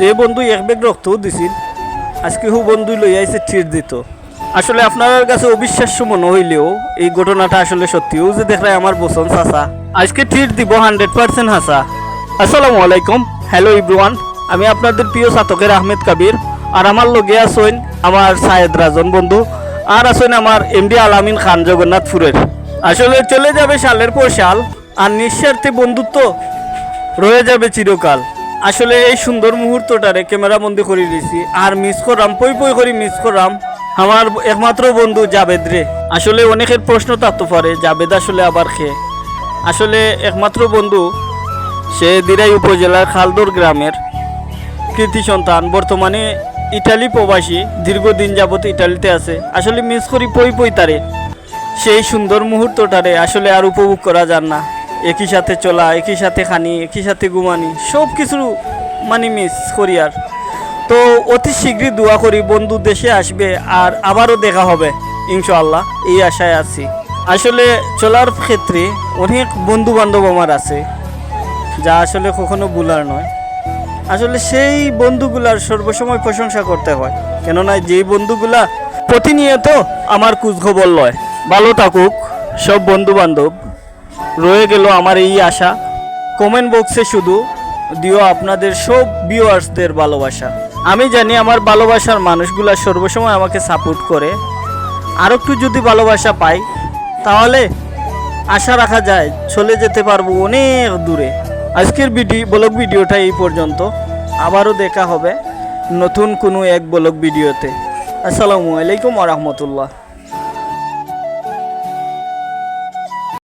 যে বন্ধু এক ব্যাগ রক্তও দিছিল, আজকে হু বন্ধু লই আইছে ট্রিট দিত। আসলে আপনার কাছে অবিশ্বাস্য মনে হইলেও এই ঘটনাটা আসলে সত্যি। ও যে দেখলে আমার বসন চাচা, আজকে ট্রিট দিব হান্ড্রেড পার্সেন্ট হাসা আসসালামু আলাইকুম। হ্যালো ইব্রুয়ান আমি আপনাদের প্রিয় সাতকের আহমেদ কাবির, আর আমার লগে আছেন আমার সায়েদ রাজন বন্ধু, আর আছেন আমার এমডি আলামিন খান জগন্নাথপুরের। আসলে চলে যাবে সালের পর সাল আর নিঃস্বার্থে বন্ধুত্ব রয়ে যাবে চিরকাল। আসলে এই সুন্দর মুহূর্তটারে ক্যামেরা বন্দি করে দিয়েছি। আর মিস করাম পই পই করে মিস করাম আমার একমাত্র বন্ধু জাবেদ রে। আসলে অনেকের প্রশ্ন থাকতে পারে, জাবেদ আসলে আবার খেয়ে আসলে একমাত্র বন্ধু, সে দিরাই উপজেলার খালদোর গ্রামের কৃতি সন্তান। বর্তমানে ইটালি প্রবাসী, দীর্ঘদিন যাবত ইটালিতে আছে। আসলে মিস করি পই পই তারে। সেই সুন্দর মুহূর্তটারে আসলে আর উপভোগ করা যান না। একই সাথে চলা, একই সাথে খানি, একই সাথে ঘুমানি, সব কিছু মানে মিস করি আর। তো অতি শীঘ্রই দোয়া করি, বন্ধু দেশে আসবে আর আবারও দেখা হবে, ইনশাআল্লাহ, এই আশায় আছি। আসলে চলার ক্ষেত্রে অনেক বন্ধু বান্ধব আমার আছে, যা আসলে কখনো ভুলার নয়। আসলে সেই বন্ধুগুলার সর্বসময় প্রশংসা করতে হয়, কেননা যেই বন্ধুগুলা প্রতিনিয়ত আমার খোঁজখবর লয়। ভালো থাকুক, সব বন্ধু বান্ধব রয়ে গেল আমার এই আশা। কমেন্ট বক্সে শুধু দিও আপনাদের সব ভিউয়ার্সদের ভালোবাসা। আমি জানি আমার ভালোবাসার মানুষগুলা সর্বসময় আমাকে সাপোর্ট করে। আর একটু যদি ভালোবাসা পাই, তাহলে আশা রাখা যায় চলে যেতে পারব অনেক দূরে। আজকের ভিডিও ব্লগ ভিডিওটা এই পর্যন্ত। আবারও দেখা হবে নতুন কোনো এক ব্লগ ভিডিওতে। আসসালামু আলাইকুম রহমতুল্লাহ।